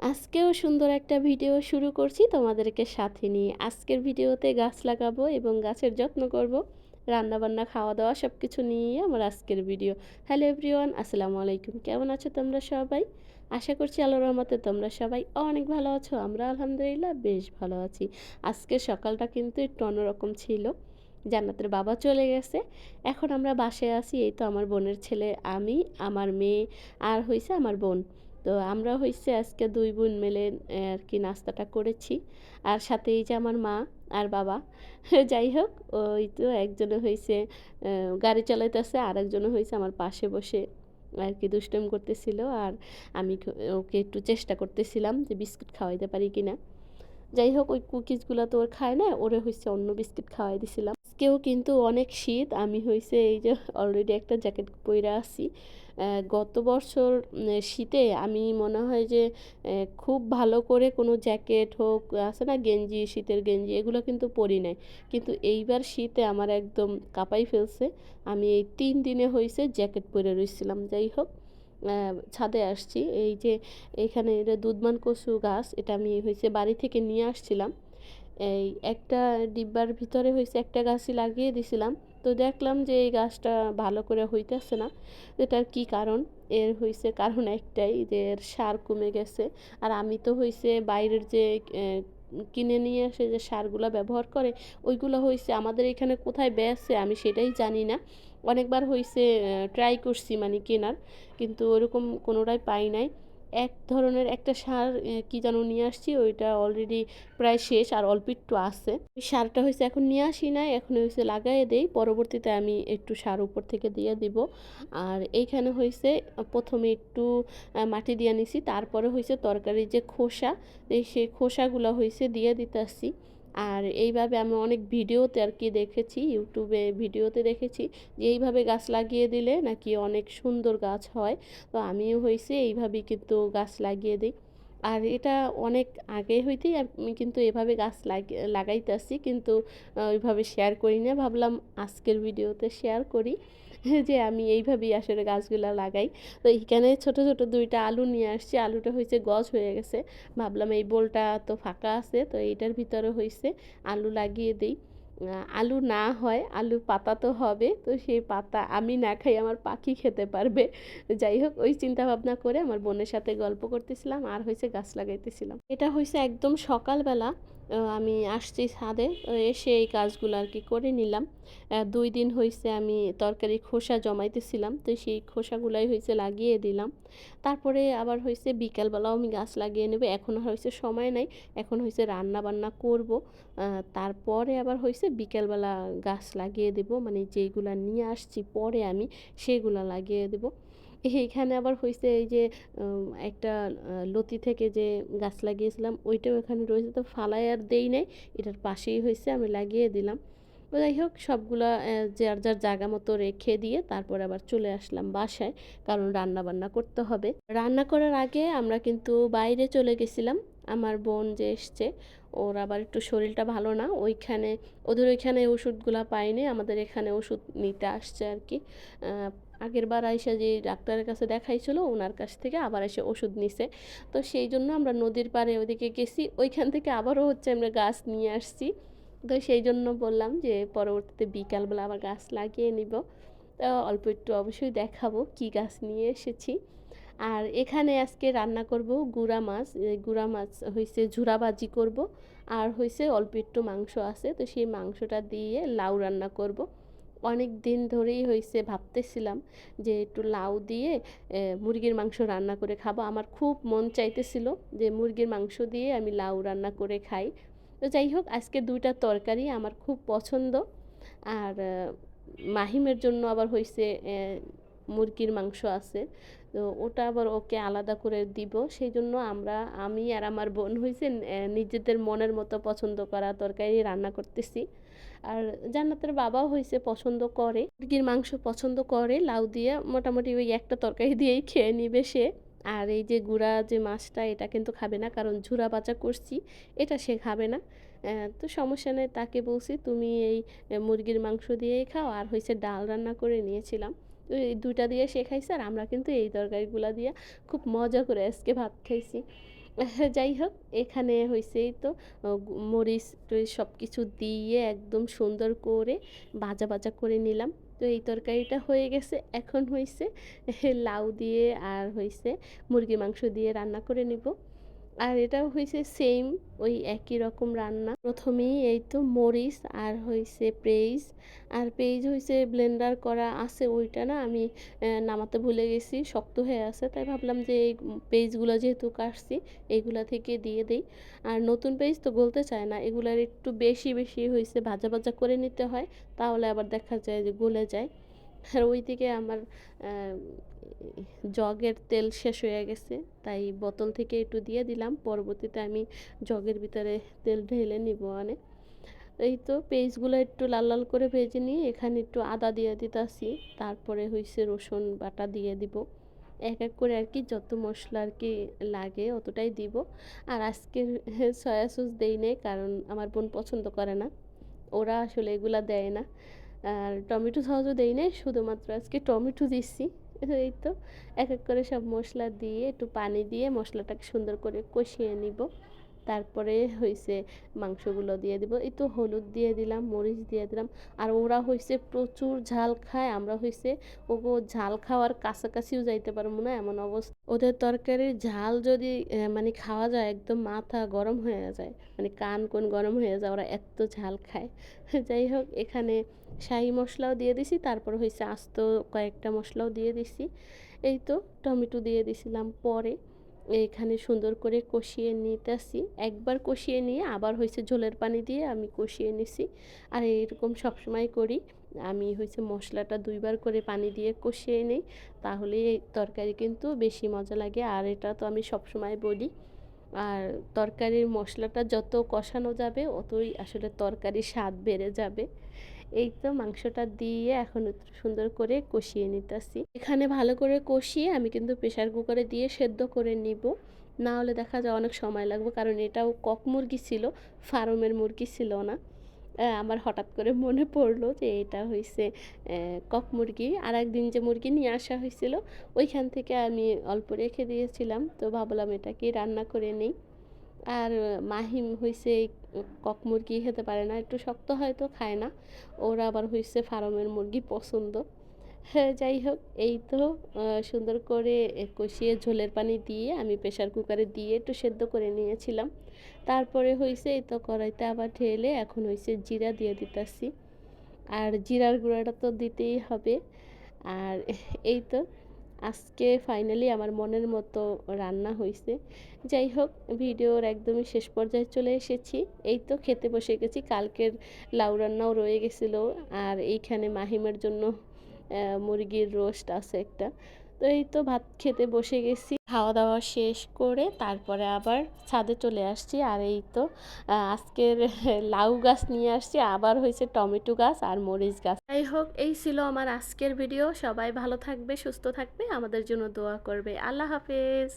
আজকেও সুন্দর একটা ভিডিও শুরু করছি তোমাদেরকে সাথে নিয়ে। আজকের ভিডিওতে গাছ লাগাবো এবং গাছের যত্ন করব, রান্নাবান্না খাওয়া দাওয়া সব কিছু নিয়ে আমার আজকের ভিডিও। হ্যালো এভরিওয়ান, আসসালামু আলাইকুম। কেমন আছো তোমরা সবাই? আশা করছি আল্লাহ রহমতে তোমরা সবাই অনেক ভালো আছো, আমরা আলহামদুলিল্লাহ বেশ ভালো আছি। আজকের সকালটা কিন্তু একটু অন্যরকম ছিল, জান্নাতের বাবা চলে গেছে। এখন আমরা বাসায় আছি, এই তো আমার বোনের ছেলে আমি, আমার মেয়ে, আর হয়েছে আমার বোন। তো আমরা হয়েছে আজকে দুই বোন মিলে আর কি নাস্তাটা করেছি। আর সাথে এই যে আমার মা আর বাবা, যাই হোক, ওই তো একজনে হয়েছে গাড়ি চালাইতেছে আর একজনে হয়েছে আমার পাশে বসে আর কি দুষ্টম করতেছিল। আর আমি ওকে একটু চেষ্টা করতেছিলাম যে বিস্কুট খাওয়াইতে পারি কি না যাই হোক, ওই কুকিজগুলো তো ওর খায় না, ওরে হয়েছে অন্য বিস্কিট খাওয়াই দিছিলাম। আজকেও কিন্তু অনেক শীত, আমি হয়েছে এই যে অলরেডি একটা জ্যাকেট পরে আছি। গত বছর শীতে আমি মনে হয় যে খুব ভালো করে কোনো জ্যাকেট হোক, আছে না গেঞ্জি, শীতের গেঞ্জি, এগুলো কিন্তু পরি নাই। কিন্তু এইবার শীতে আমার একদম কাঁপাই ফেলছে। আমি এই তিন দিনে হয়েছে জ্যাকেট পরে রয়েছিলাম যাই হোক ছাদে আসছি। এই যে, এখানে এটা দুধমান কচু গাছ, এটা আমি হয়েছে বাড়ি থেকে নিয়ে আসছিলাম। এই একটা ডিব্বার ভিতরে হয়েছে একটা গাছই লাগিয়ে দিছিলাম। তো দেখলাম যে এই গাছটা ভালো করে হইতেছে না। এটার কি কারণ? এর হয়েছে কারণ একটাই যে এর সার কমে গেছে। আর আমি তো হয়েছে বাইরের যে কিনে নিয়ে এসে যে সারগুলো ব্যবহার করে, ওইগুলো হয়েছে আমাদের এখানে কোথায় বেচছে আমি সেটাই জানি না। অনেকবার হয়েছে ট্রাই করছি মানে কেনার, কিন্তু ওরকম কোনোটাই পাই নাই। এক ধরনের একটা সার কি যেন নিয়ে আসছি, ওইটা অলরেডি প্রায় শেষ আর অল্প একটু ওই সারটা হয়েছে এখন নিয়ে আসি নাই, এখন হয়েছে লাগাইয়ে দেই, পরবর্তীতে আমি একটু সার উপর থেকে দিয়ে দিব। আর এইখানে হয়েছে প্রথমে একটু মাটি দিয়ে নিছি, তারপরে হয়েছে তরকারির যে খোসা সেই খোসাগুলো হয়েছে দিয়ে দিতে আসছি আর এইভাবে আমি অনেক ভিডিওতে আর কি দেখেছি, ইউটিউবে ভিডিওতে দেখেছি যে এইভাবে গাছ লাগিয়ে দিলে নাকি অনেক সুন্দর গাছ হয়। তো আমিও হয়েছে এইভাবেই কিন্তু গাছ লাগিয়ে দিই। আর এটা অনেক আগে হইতেই আমি কিন্তু এভাবে গাছ লাগিয়ে লাগাইতেছি কিন্তু ওইভাবে শেয়ার করি না। ভাবলাম আজকের ভিডিওতে শেয়ার করি। যে আমি এইভাবেই আসলে গাছগুলো লাগাই। তো এইখানে ছোট ছোট দুইটা আলু নিয়ে আসছি। আলুটা হয়েছে গছ হয়ে গেছে। ভাবলাম এই বোলটা তো ফাঁকা আছে, তো এইটার ভিতরে হয়েছে আলু লাগিয়ে দিই। আলু না হয় আলু পাতা তো হবে, তো সেই পাতা আমি না খাই, আমার পাখি খেতে পারবে। যাই হোক, ওই চিন্তা ভাবনা করে আমার বোনের সাথে গল্প করতেছিলাম আর হয়েছে গাছ লাগাইতেছিলাম। এটা হয়েছে একদম সকালবেলা। আমি আসছি ছাদে এসে এই কাজগুলো আর কি করে নিলাম। দুই দিন হয়েছে আমি তরকারি খোসা জমাইতেছিলাম, তো সেই খোসাগুলাই হয়েছে লাগিয়ে দিলাম। তারপরে আবার হয়েছে বিকালবেলাও আমি গাছ লাগিয়ে নেব, এখন হয়েছে সময় নাই, এখন হয়েছে রান্না বান্না করব তারপরে আবার হয়েছে বিকালবেলা গাছ লাগিয়ে দেব মানে যেইগুলা নিয়ে আসছি পরে আমি সেগুলা লাগিয়ে দেব। এইখানে আবার হয়েছে এই যে একটা লতি থেকে যে গাছ লাগিয়েছিলাম, ওইটাও এখানে রয়েছে, তো ফালাই আর দেই নাই, এটার পাশেই হয়েছে আমি লাগিয়ে দিলাম। যাই হোক, সবগুলো যার যার জায়গা মতো রেখে দিয়ে তারপর আবার চলে আসলাম বাসায়, কারণ রান্না বান্না করতে হবে। রান্না করার আগে আমরা কিন্তু বাইরে চলে গেছিলাম, আমার বোন যে এসছে, ওর আবার একটু শরীরটা ভালো না, ওইখানে, ওদের ওইখানে ওষুধগুলো পাইনি, আমাদের এখানে ওষুধ নিতে আসছে আর কি। আগের বার আইসা যে ডাক্তারের কাছে দেখাইছিল ওনার কাছ থেকে আবার এসে ওষুধ নিছে। তো সেই জন্য আমরা নদীর পাড়ে ওদিকে গেছি, ওইখান থেকে আবারও হচ্ছে আমরা গাছ নিয়ে আসছি। তো সেই জন্য বললাম যে পরবর্তীতে বিকালবেলা আবার গাছ লাগিয়ে নিব। তো অল্প একটু অবশ্যই দেখাবো কি গাছ নিয়ে এসেছি। আর এখানে আজকে রান্না করব গুড়া মাছ গুড়া মাছ হয়েছে ঝুরাবাজি করব। আর হয়েছে অল্প একটু মাংস আছে, তো সেই মাংসটা দিয়ে লাউ রান্না করব। অনেক দিন ধরেই হয়েছে ভাবতেছিলাম যে একটু লাউ দিয়ে মুরগির মাংস রান্না করে খাব। আমার খুব মন চাইতেছিল যে মুরগির মাংস দিয়ে আমি লাউ রান্না করে খাই। তো যাই হোক, আজকে দুইটা তরকারি আমার খুব পছন্দ। আর মাহিমের জন্য আবার হয়েছে মুরগির মাংস আছে। তো ওটা আবার ওকে আলাদা করে দিব। সেই জন্য আমরা, আমি আর আমার বোন হয়েছে নিজেদের মনের মতো পছন্দ করা তরকারি রান্না করতেছি। আর জান্নাতের বাবাও হয়েছে পছন্দ করে। মুরগির মাংস পছন্দ করে, লাউ দিয়ে মোটামুটি ওই একটা তরকারি দিয়েই খেয়ে নিবে সে। আর এই যে গুঁড়া যে মাছটা, এটা কিন্তু খাবে না, কারণ ঝুরা বাচা করছি, এটা সে খাবে না। তো সমস্যা নেই, তাকে বলছি, তুমি এই মুরগির মাংস দিয়েই খাও। আর হয়েছে ডাল রান্না করে নিয়েছিলাম। তো এই দুইটা দিয়ে সে খাইছে আর আমরা কিন্তু এই তরকারিগুলো দিয়ে খুব মজা করে আজকে ভাত খাইছি যাই হোক এখানে এই তো মরিচ টরিচ সব কিছু দিয়ে একদম সুন্দর করে ভাজা, ভাজা করে নিলাম। তো এই তরকারিটা হয়ে গেছে। এখন হয়েছে লাউ দিয়ে আর হয়েছে মুরগি মাংস দিয়ে রান্না করে নিব। আর এটাও হয়েছে সেম ওই একই রকম রান্না। প্রথমেই এই তো মরিচ আর হয়েছে পেঁয়াজ আর পেঁয়াজ হয়েছে ব্লেন্ডার করা আছে ওইটা না আমি নামাতে ভুলে গেছি শক্ত হয়ে আছে। তাই ভাবলাম যে এই পেঁয়াজগুলা যেহেতু কাটছি এগুলা থেকে দিয়ে দেই। আর নতুন পেঁয়াজ তো গলতে চায় না। এগুলার একটু বেশি, বেশি হয়েছে ভাজা, ভাজা করে নিতে হয়। তাহলে আবার দেখা যায় যে গলে যায়। আর ওইদিকে আমার জগের তেল শেষ হয়ে গেছে, তাই বোতল থেকে একটু দিয়ে দিলাম, পরবর্তীতে আমি জগের ভিতরে তেল ঢেলে নিব আনে এই তো পেঁয়াজগুলো একটু লাল লাল করে ভেজে নিয়ে এখানে একটু আদা দিয়ে দিতেছি, তারপরে হইছে রসুন বাটা দিয়ে দিব। এক এক করে আর কি যত মশলা আর কি লাগে অতটাই দিব। আর আজকের সয়া সস দেই নেই, কারণ আমার বোন পছন্দ করে না। ওরা আসলে এগুলা দেয় না। আর টমেটো সসও দেই নাই, শুধুমাত্র আজকে টমেটো দিচ্ছি এই তো, এক এক করে সব মশলা দিয়ে, একটু পানি দিয়ে মশলাটাকে সুন্দর করে কষিয়ে নিব। তারপরে হইছে মাংসগুলো দিয়ে দিব। এই তো হলুদ দিয়ে দিলাম, মরিচ দিয়ে দিলাম। আর ওরা হইছে প্রচুর ঝাল খায়, আমরা হইছে ওগো ঝাল খাওয়ার কাছাকাছিও যাইতে পারব না, এমন অবস্থা। ওদের তরকারির ঝাল যদি মানে খাওয়া যায়, একদম মাথা গরম হয়ে যায় মানে কান কোন গরম হয়ে যায়, ওরা এত ঝাল খায়। যাই হোক, এখানে শাহি মশলাও দিয়ে দিছি, তারপর হয়েছে আস্ত কয়েকটা মশলাও দিয়ে দিছি। এই তো টমেটো দিয়ে দিছিলাম পরে। এখানে সুন্দর করে কষিয়ে নিতেছি। একবার কষিয়ে নিয়ে আবার হয়েছে ঝোলের পানি দিয়ে আমি কষিয়ে নিছি। আর এরকম সবসময় করি। আমি হয়েছে মশলাটা দুইবার করে পানি দিয়ে কষিয়ে নিই। তাহলে এই তরকারি কিন্তু বেশি মজা লাগে। আর এটা তো আমি সবসময় বলি। আর তরকারির মশলাটা যত কষানো যাবে, অতই আসলে তরকারির স্বাদ বেড়ে যাবে। এই তো মাংসটা দিয়ে এখন সুন্দর করে কষিয়ে নিতেছি। এখানে ভালো করে কষিয়ে আমি কিন্তু প্রেশার কুকারে দিয়ে সেদ্ধ করে নিব। না হলে দেখা যায় অনেক সময় লাগবে, কারণ এটাও কক মুরগি ছিল, ফার্মের মুরগি ছিল না। আমার হঠাৎ করে মনে পড়ল যে এটা হয়েছে কক মুরগি। আর একদিন যে মুরগি নিয়ে আসা হয়েছিল ওইখান থেকে আমি অল্প রেখে দিয়েছিলাম, তো ভাবলাম এটাকে রান্না করে নিই। আর মাহিম হইছে কক মুরগি খেতে পারে না, একটু শক্ত হয়তো খায় না। ওরা আবার হইছে ফার্মের মুরগি পছন্দ। হ্যাঁ যাই হোক, এই তো সুন্দর করে কষিয়ে ঝোলের পানি দিয়ে আমি প্রেশার কুকারে দিয়ে একটু সেদ্ধ করে নিয়েছিলাম। তারপরে হয়েছে এই তো কড়াইতে আবার ঢেলে এখন হয়েছে জিরা দিয়ে দিতেছি। আর জিরার গুঁড়াটা তো দিতেই হবে। আর এই তো আজকে ফাইনালি আমার মনের মতো রান্না হয়েছে যাই হোক, ভিডিওর একদমই শেষ পর্যায়ে চলে এসেছি। এই তো খেতে বসে গেছি, কালকের লাউ রান্নাও রয়ে গেছিল। আর এইখানে মাহিমের জন্য মুরগির রোস্ট আছে একটা। এই তো ভাত খেতে বসে গেছি। খাওয়া দাওয়া শেষ করে তারপরে আবার ছাদে চলে আসছি। আর এই তো আজকের লাউ গাছ নিয়ে আসছি। আবার হয়েছে টমেটো গাছ আর মরিচ গাছ। যাই হোক, এই ছিল আমার আজকের ভিডিও। সবাই ভালো থাকবে, সুস্থ থাকবে, আমাদের জন্য দোয়া করবে। আল্লাহ হাফেজ।